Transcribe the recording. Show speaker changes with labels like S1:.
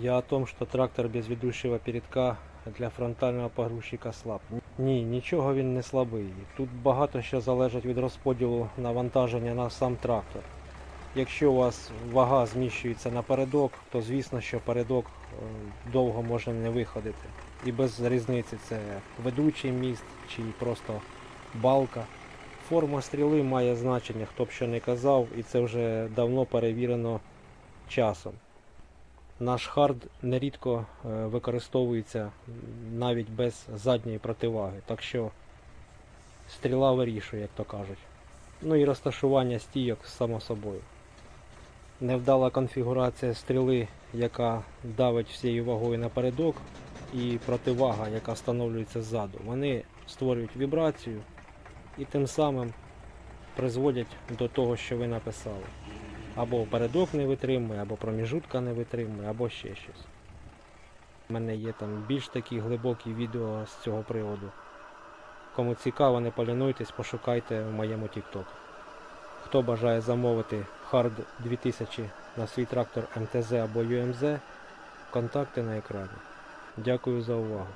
S1: Я о том, что трактор без ведущего передка для фронтального погрузчика слаб. Ні, нічого він не слабий. Тут багато що залежить від розподілу навантаження на сам трактор. Якщо у вас вага зміщується на передок, то звісно, що передок е, довго може не виходити. І без різниці це ведучий міст чи просто балка. Форма стріли має значення, хто б що не казав, і це вже давно перевірено часом. Наш хард нерідко е, використовується навіть без задньої противаги, так що стріла вирішує, як то кажуть. Ну і розташування стійок само собою. Невдала конфігурація стріли, яка давить всією вагою напередок, і противага, яка встановлюється ззаду. Вони створюють вібрацію і тим самим призводять до того, що ви написали. Або передок не витримує, або проміжутка не витримує, або ще щось. У мене є там більш такі глибокі відео з цього приводу. Кому цікаво, не полінуйтесь, пошукайте в моєму TikTok. Хто бажає замовити Hard 2000 на свій трактор МТЗ або UMZ, контакти на екрані. Дякую за увагу.